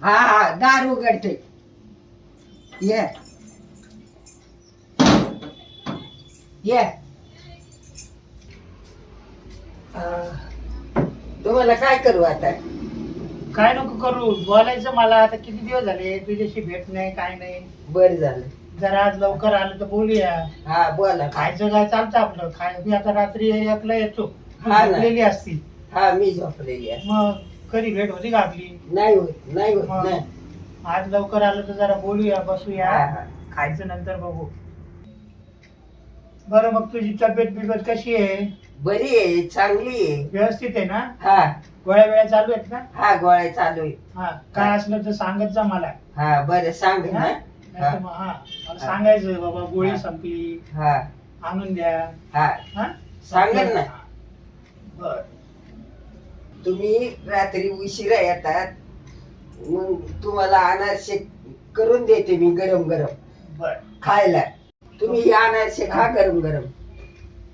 हा हा दार उघडते. ये. ये. तुम्हाला काय करू आता? काय नको करू. बोलायचं मला. आता किती दिवस झाले? तुझ्याशी भेट नाही काय नाही. बर झालं. जरा आज लवकर आलं तर बोलूया. हा बोला. खायचं काय? चालतं आपलं. खाय मी आता रात्री एकला येतो. हा ना. झोपलेली असती. हा मी झोपलेली आहे. मग? कधी भेट होती का आपली? नाही होत नाही होत मग नाही. आज लवकर आलं तर जरा बोलूया बसूया. हा, हा. खायचं नंतर बघू. बरं मग तुझी तब्येत बिब्येत कशी आहे? बरी आहे चांगली आहे. व्यवस्थित आहे ना? हा. गोळ्या वेळा चालू आहेत ना हा गोळ्या चालू आहे हा काय असलं तर सांगत जा मला. हा बरं सांग हा? ना नाहीतर मग हा. मला सांगायचं बाबा गोळी संपली. हा. आणून द्या. हा. हा? सांगेल ना. बर. तुम्ही रात्री उशिरा येतात. मग तुम्हाला अनारसे करून देते मी गरम गरम. बर. खायला. तुम्ही हे अनारसे खा गरम गरम.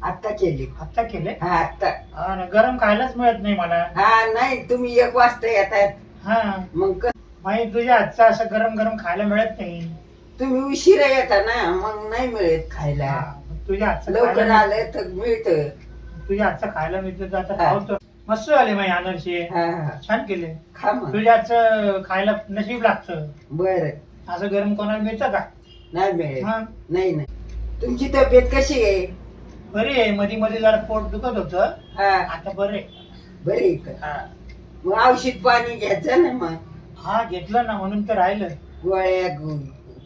आत्ता केली. आता केले? हा आत्ता. हा ना गरम खायलाच मिळत नाही मला. हा नाही तुम्ही एक वाजता येतात. हा. मग क- माहिती तुझ्या हातचं असं गरम गरम खायला मिळत नाही. तुम्ही उशिरा येता ना मग नाही मिळत खायला. हा, तुझ्या हातचं लवकर खायला आलं तर मिळत. मिळतं. तुझ्या हातचं खायला मिळतं तर आता हा. खावतो मस्त झाले माही अनारसे हा छान केले. खा मग. तुझ्या हातचं खायला नशीब लागतं. बर. असं गरम कोणाला मिळतं का? नाही मिळेल हा. नाही नाही. तुमची तब्येत कशी आहे? बरी आहे. मध्ये मध्ये जरा पोट दुखत होतं. हा. आता बरे बरी आहे का? मग औषध पाणी घ्यायचं ना मग? हा घेतलं ना. म्हणून तर राहिलं. गोळ्या गु-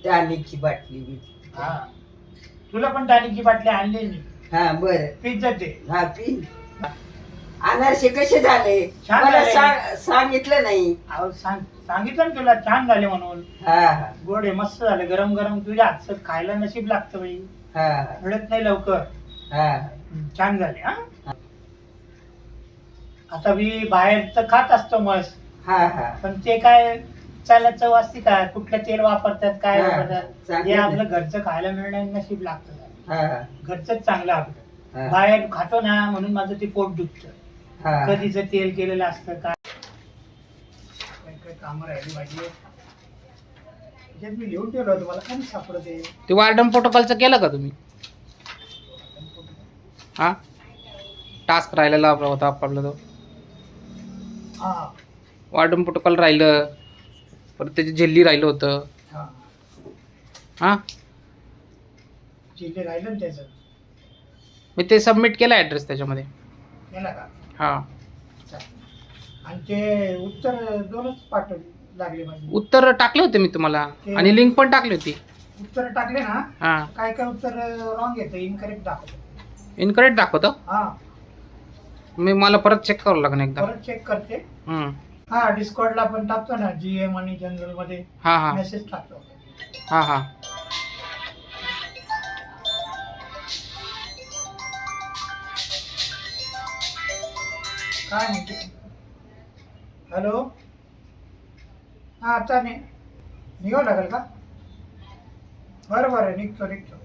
टानिकची बाटली. हा. तुला पण टाणीची बाटली आणली मी. हा बर. पीत जाते हा पी अनारसे कसे झाले? छान मला झाले. सांग- सांगितलं नाही. अहो सांग सांगितलं ना तुला छान झाले म्हणून. हा हा. गोड आहे मस्त झाले. गरम गरम तुझ्या हातचं खायला नशीब लागतं बाई. हा मिळत नाही लवकर. हा. छान झाले हा. आता मी बाहेरचं खात असतो मस्त. हा हा. पण ते काय चालत चव असते का? कुठलं तेल वापरतात काय हा, वापरतात? चांगलं हे. आपलं घरचं खायला मिळणं नशीब लागतं. हा घरचंच चांगलं आपलं. हा. बाहेर खातो ना म्हणून माझं ते पोट दुखतं. हा. कधीच तेल केलेलं असतं काय? काय काय कामं राहिली माझी त्याच्यात मी लिहून ठेवलं होतं मला काय सापडत आहे. ते वार्डन प्रोटोकॉलचं केलं का तुम्ही? हा? टास्क राहिलेला आपला होता आपला तो. हा. वार्डन प्रोटोकॉल राहिलं परत त्याची झेल्ली राहिलं होतं. हा. हा? जिल्हे राहिलं ना त्याचं? मी ते सबमिट केलं ॲड्रेस त्याच्यामध्ये. केला का? हा. आणि ते उत्तर दोनच पाठवली लागले माझी. उत्तर टाकले होते मी तुम्हाला. आणि लिंक पण टाकली होती. उत्तर टाकले ना हा. काय काय उत्तर रॉंग येतं इनकरेक्ट दाखवतो. इनकरेक्ट दाखवतं? हा. मी मला परत चेक करावं लागेल एकदा. परत चेक करते. हम्म. हा डिस्कॉर्डला पण टाकतो ना जीएम आणि जनरलमध्ये हा हा. मेसेज टाकतो. हा हा. काय म्हणते? हॅलो? हा आता नि निघावं लागेल का? बरं बरं निघतो निघतो.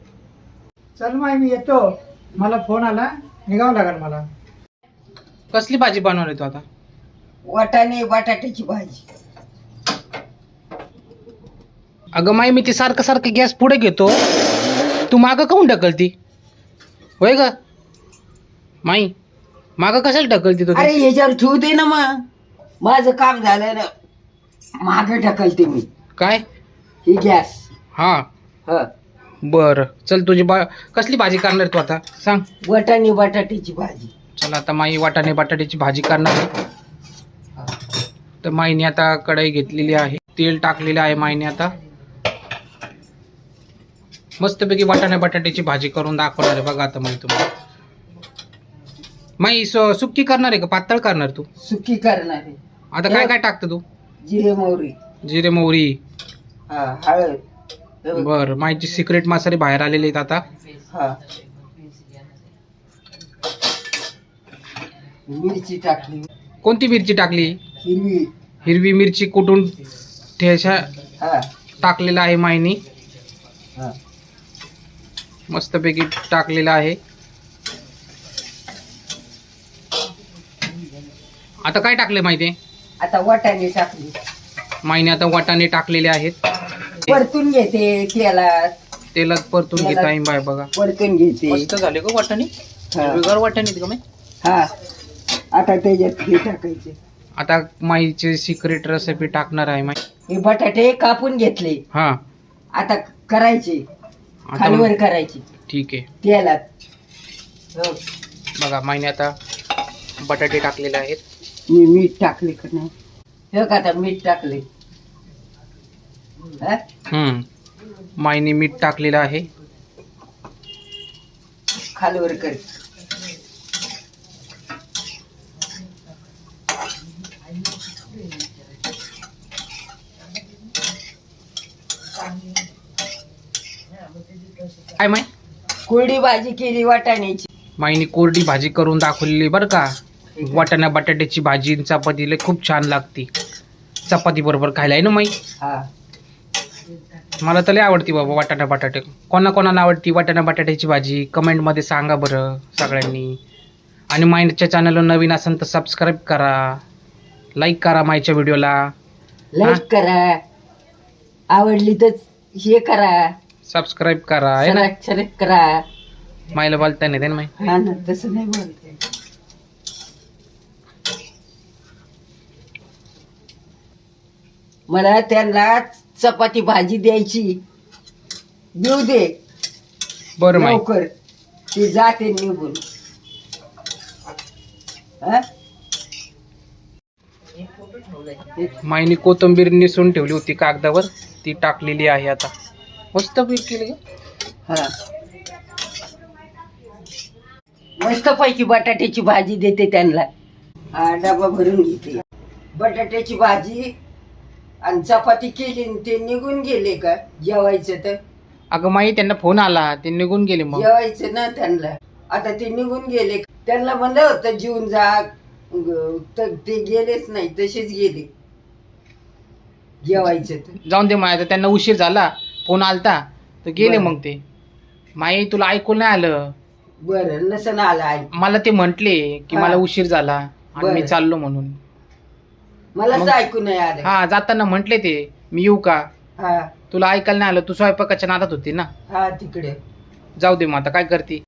चल माय मी येतो. मला फोन आला. निघावं लागेल मला. कसली भाजी बनवली तू आता? वाटाणे बटाट्याची भाजी. अगं माई मी ती सारखं सारखं गॅस पुढे घेतो. तू मागं काऊन ढकलती? होय ग? माई मागं कशाला ढकलती तू अरे ह्याच्यावर ठेवू दे ना मग. माझं काम झालं ना. मागे ढकलते मी. काय? ही गॅस. हा. ह. बरं. चल तुझी बा कसली भाजी करणार तू आता? सांग. वाटाणे बटाट्याची भाजी. चल आता माई वाटाणे बटाट्याची भाजी करणार आहे. तर माईने आता कढई घेतलेली आहे. तेल टाकलेलं आहे माईने आता. मस्तपैकी वाटाणे बटाट्याची भाजी करून दाखवणार आहे. बघा आता माई तुम्हाला. माई सु- सुक्की करणार आहे का? पातळ करणार तू? सुकी करणार आहे. आता काय काय टाकतं तू? जिरे मोहरी. जिरे मोहरी. हा हळद. हे बघ. बर माईची सिक्रेट मसाले बाहेर आलेले आहेत आता. हा. मिरची टाकली. कोणती मिरची टाकली? हिरवी. हिरवी मिरची कुटून ठेचा हा. टाकलेला आहे माईनी? हा. मस्तपैकी टाकलेला आहे. आता काय टाकले माहिती आता वाटाणे टाकली. माईने आता वाटाणे टाकलेले आहेत. परतून घेते तेलात. तेलात परतून घेत आहे बाय बघा. परतून घेते. मस्त झाले का वाटाणे. हा. वेगळं वाटाणे का? हा. आता त्याच्यात हे टाकायचे. आता माईचे सिक्रेट रेसिपी टाकणार आहे माई. हे बटाटे कापून घेतले. हा. आता करायचे. आता खालीवर करायचे. ठीक आहे. तेलात. हो. बघा माईने आता बटाटे टाकलेले आहेत. मी मीठ टाकले का नाही? हे का आता मीठ टाकले. हा? हम्म. माईने मीठ टाकलेलं आहे. खालीवर कर. काय माई? कोरडी भाजी केली वाटाण्याची. माईने कोरडी भाजी करून दाखवलेली बरं का. वाटाणा बटाट्याची भाजी आणि चपातीला खूप छान लागते. चपाती बरोबर खायला आहे ना माई? हा. मला तर लय आवडती बाबा वाटाणा बटाटे. कोणा कोणाला आवडती वाटाणा बटाट्याची भाजी? कमेंटमध्ये सांगा बरं सगळ्यांनी. आणि माईच्या चॅनलवर नवीन असेल तर सबस्क्राईब करा. लाईक करा माईच्या व्हिडिओला लाईक करा. आवडली तर हे करा. सबस्क्राईब करा करा. माईला बोलता नाही ना माई. तसं नाही बोलते. मला त्यांना चपाती भाजी द्यायची. देऊ दे. बरं माई. लवकर. ते जाते निघून. हा? माईने कोथिंबीर निसून ठेवली होती कागदावर. ती टाकलेली आहे आता. मस्त केली हा. मस्त पैकी बटाट्याची भाजी देते त्यांना. हा डबा भरून घेते. बटाट्याची भाजी आणि चपाती केली आणि ते निघून गेले का? जेवायचं तर. अगं माई त्यांना फोन आला. ते निघून गेले मग. जेवायचं ना त्यांना. आता ते निघून गेले. त्यांना म्हणलं होतं जीवन जा. ग- तर ते गेलेच नाही तसेच गेले. जेवायचं तर. जाऊन दे माय त्यांना उशीर झाला. फोन आलता. तर गेले बरं. मग ते. माई तुला ऐकून नाही आलं. बरं नसन आलं आई मला ते म्हंटले की हा. मला उशीर झाला आणि मी बरं. चाललो म्हणून. मलाच ऐकू नाही आलं. हा जाताना म्हंटले ते मी येऊ का? हा. तुला ऐकायला नाही आलं तू स्वयंपाकाच्या नादात होती ना. हा तिकडे. जाऊ दे मग आता काय करते?